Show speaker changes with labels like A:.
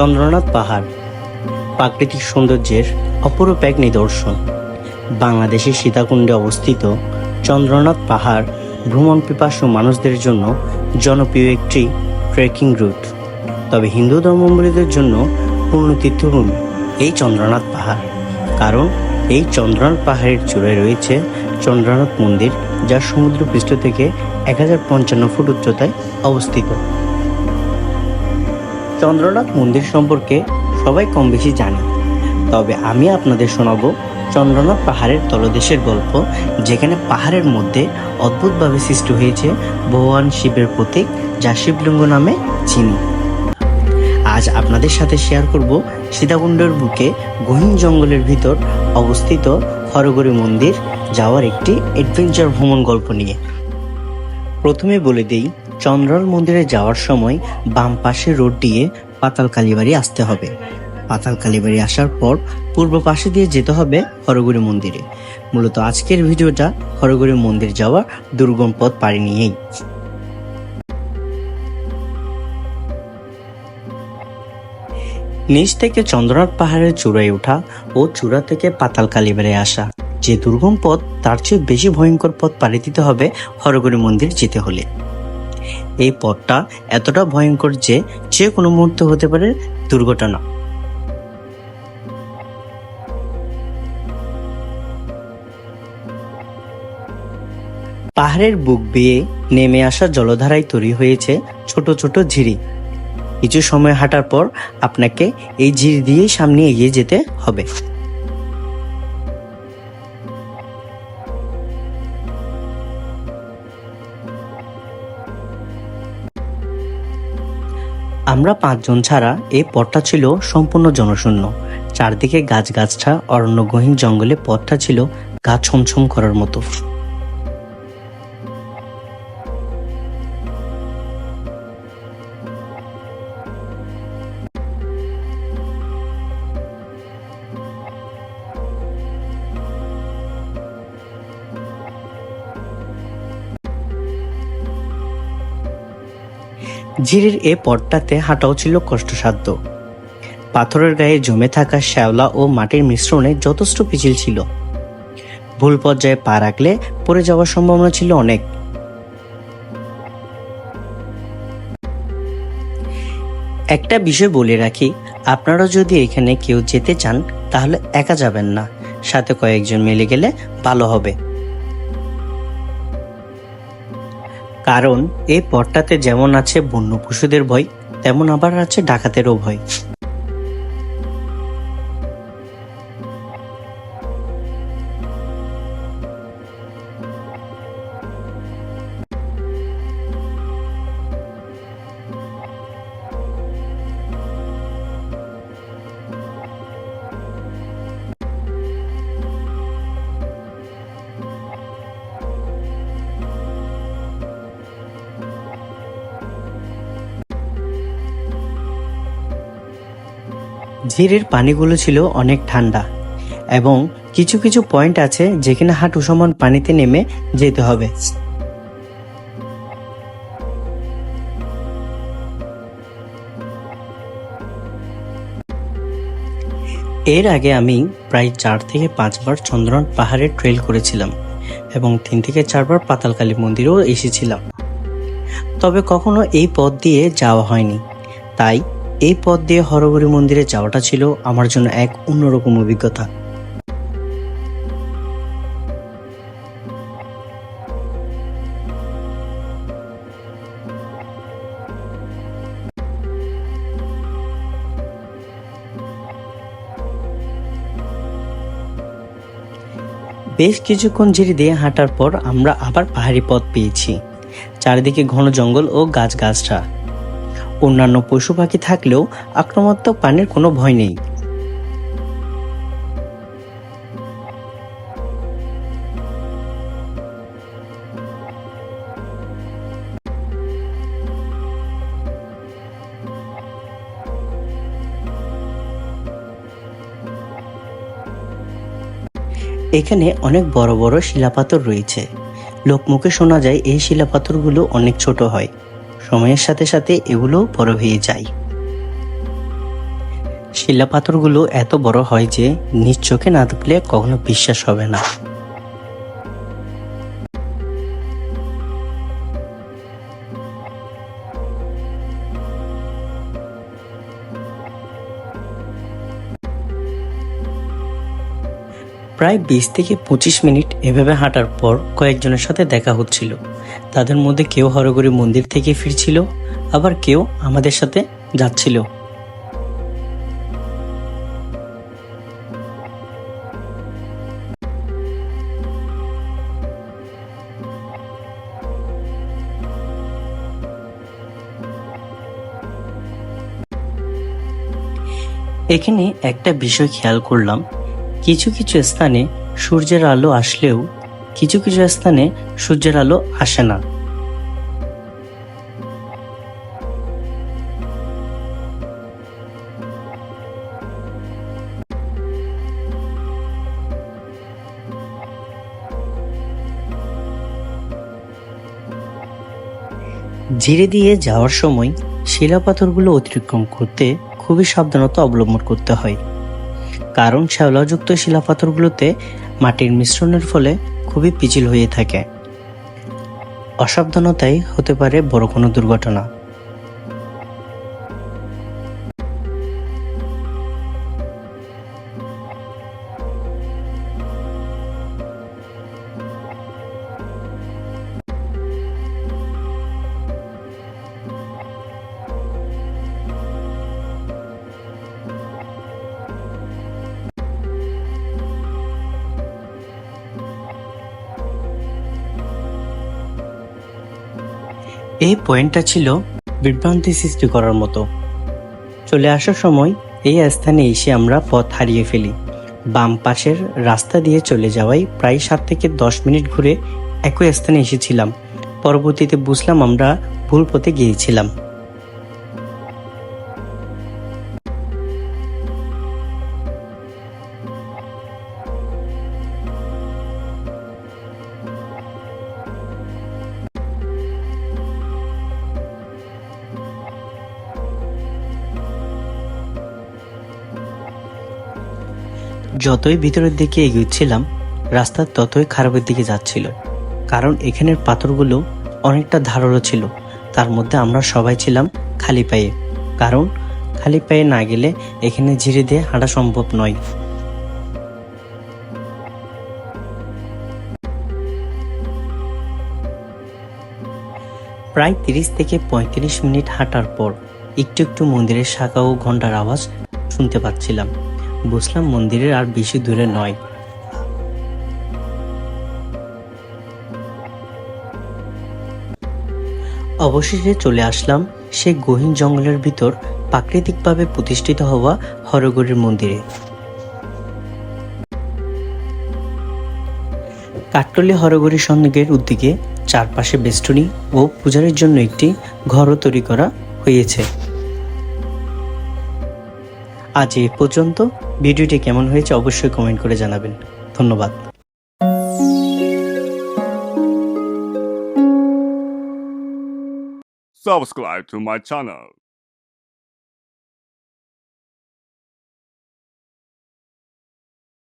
A: চন্দ্রনাথ পাহাড়, প্রাকৃতিক সৌন্দর্যের অপরূপ এক নিদর্শন। বাংলাদেশের সীতাকুণ্ডে অবস্থিত চন্দ্রনাথ পাহাড় ভ্রমণ পিপাসু মানুষদের জন্য জনপ্রিয় একটি ট্রেকিং রুট তবে হিন্দু ধর্মাবলম্বীদের জন্য পূর্ণ তীর্থভূমি এই চন্দ্রনাথ পাহাড়। কারণ এই চন্দ্রনাথ পাহাড়ের চূড়ায় রয়েছে চন্দ্রনাথ মন্দির, যা সমুদ্র পৃষ্ঠ থেকে এক হাজার পঞ্চান্ন ফুট উচ্চতায় অবস্থিত। চন্দ্রনাথ মন্দির সম্পর্কে সবাই কম বেশি জানে। তবে আমি আপনাদের শোনাবো চন্দ্রনাথ পাহাড়ের তলদেশের গল্প, যেখানে পাহাড়ের মধ্যে অদ্ভুতভাবে সৃষ্টি হয়েছে ভগবান শিবের প্রতীক যা শিবলিঙ্গ নামে চিনি। আজ আপনাদের সাথে শেয়ার করব সীতাকুণ্ডের বুকে গহীন জঙ্গলের ভিতর অবস্থিত হরগরি মন্দির যাওয়ার একটি অ্যাডভেঞ্চার ভ্রমণ গল্প নিয়ে। প্রথমে বলে দেই চন্দ্রল মন্দিরে যাওয়ার সময় বাম পাশে রোড দিয়ে পাতাল কালীবাড়ি আসতে হবে। পাতাল কালীবাড়ি আসার পর পূর্ব পাশে দিয়ে যেতে হবে হরগুড়ি মন্দিরে। মূলত আজকের ভিডিওটা হরগুড়ি মন্দির যাওয়ার দুর্গম পথ পাড়ি নিয়েই। নিচ থেকে চন্দ্রনাথ পাহাড়ের চূড়ায় ওঠা ও চূড়া থেকে পাতাল কালীবাড়ি আসা যে দুর্গম পথ, তার চেয়ে বেশি ভয়ঙ্কর পথ পাড়ি দিতে হবে হরগরি মন্দির যেতে হলে। এই পথটা এতটা ভয়ঙ্কর যে যে কোনো মুহূর্তে হতে পারে দুর্ঘটনা। পাহাড়ের বুক বেয়ে নেমে আসা জলধারায় তৈরি হয়েছে ছোট ছোট ঝিরি। কিছু সময় হাঁটার পর আপনাকে এই ঝিরি দিয়েই সামনে এগিয়ে যেতে হবে। আমরা পাঁচজন ছাড়া এই পথটা ছিল সম্পূর্ণ জনশূন্য। চারদিকে গাছগাছটা অরণ্যগহীন জঙ্গলে পথটা ছিল গা ছমছম করার মতো। ঝিরির এ পথটাতে হাঁটাও ছিল কষ্টসাধ্য। পাথরের গায়ে জমে থাকা শ্যাওলা ও মাটির মিশ্রণে যথেষ্ট পিছিল ছিল। ভুল পর্যায়ে পা রাখলে পড়ে যাওয়ার সম্ভাবনা ছিল অনেক। একটা বিষয় বলে রাখি, আপনারা যদি এখানে কেউ যেতে চান, তাহলে একা যাবেন না। সাথে কয়েকজন মিলে গেলে ভালো হবে। কারণ এই পথটাতে যেমন আছে বন্য পশুদের ভয় তেমন আবার আছে ডাকাতেরও ভয়। ঝিরের পানিগুলো ছিল অনেক ঠান্ডা এবং কিছু কিছু পয়েন্ট আছে যেখানে হাঁটু সমান পানিতে নেমে যেতে হবে। এর আগে আমি প্রায় চার থেকে পাঁচবার চন্দ্রনাথ পাহাড়ে ট্রেল করেছিলাম এবং তিন থেকে চারবার পাতালকালী মন্দিরেও এসেছিলাম। তবে কখনো এই পথ দিয়ে যাওয়া হয়নি। তাই এই পথ দিয়ে হরগরি মন্দিরে যাওয়াটা ছিল আমার জন্য এক অন্যরকম অভিজ্ঞতা। বেশ কিছুক্ষণ ঝিরি দিয়ে হাঁটার পর আমরা আবার পাহাড়ি পথ পেয়েছি। চারিদিকে ঘন জঙ্গল ও গাছগাছরা অন্যান্য পশু পাখি থাকলেও আক্রমণাত্মক প্রাণীর কোনো ভয় নেই। এখানে অনেক বড় বড় শিলাপাথর রয়েছে। লোকমুখে শোনা যায় এই শিলাপাথরগুলো অনেক ছোট হয়। সময়ের সাথে সাথে এগুলো বড় হয়ে যায়। শিলা পাথরগুলো এত বড় হয় যে নিজ চোখে না দেখলে কখনো বিশ্বাস হবে না। প্রায় বিশ থেকে পঁচিশ মিনিট এভাবে হাঁটার পর কয়েকজনের সাথে দেখা হচ্ছিল। তাদের মধ্যে কেউ হরগরি মন্দির থেকে ফিরছিল, আবার কেউ আমাদের সাথে যাচ্ছিল। এখানে একটা বিষয় খেয়াল করলাম। কিছু কিছু স্থানে সূর্যের আলো আসলেও কিছু কিছু স্থানে সূর্যের আলো আসে না। ধীরে দিয়ে যাওয়ার সময় শিলা শিলাপাথরগুলো অতিক্রম করতে খুবই সাবধানতা অবলম্বন করতে হয়। কারণ শ্যাওলাযুক্ত শিলাপাথরগুলোতে মাটির মিশ্রণের ফলে খুবই পিছিল হয়ে থাকে। অসাবধানতাই হতে পারে বড় কোনো দুর্ঘটনা। এই পয়েন্টটা ছিল বিভ্রান্তি সৃষ্টি করার মতো। চলে আসার সময় এই স্থানে এসে আমরা পথ হারিয়ে ফেলি। বাম পাশের রাস্তা দিয়ে চলে যাওয়ায় প্রায় সাত থেকে দশ মিনিট ঘুরে একই স্থানে এসেছিলাম। পরবর্তীতে বুঝলাম আমরা ভুল পথে গিয়েছিলাম। যতই ভিতরের দিকে এগিয়েছিলাম, রাস্তা ততই খারাপের দিকে যাচ্ছিল। কারণ এখানের পাথরগুলো অনেকটা ধারালো ছিল। তার মধ্যে আমরা সবাই ছিলাম খালি পায়ে। কারণ খালি পায়ে না গেলে এখানে ধীরে দিয়ে হাঁটা সম্ভব নয়। প্রায় তিরিশ থেকে পঁয়ত্রিশ মিনিট হাঁটার পর একটু একটু মন্দিরের শাখা ও ঘণ্টার আওয়াজ শুনতে পাচ্ছিলাম। বুঝলাম মন্দিরের আর বেশি দূরে নয়। অবশেষে চলে আসলাম সেই গহীন জঙ্গলের ভিতর প্রাকৃতিকভাবে প্রতিষ্ঠিত হওয়া হরগড়ির মন্দিরে। কাঠটলি হরগড়ি সঙ্গের উদ্দিকে চারপাশে বেষ্টনী ও পূজারের জন্য একটি ঘরও তৈরি করা হয়েছে। আজ এ পর্যন্ত ভিডিওটি কেমন হয়েছে অবশ্যই কমেন্ট করে জানাবেন ধন্যবাদ
B: subscribe to my channel.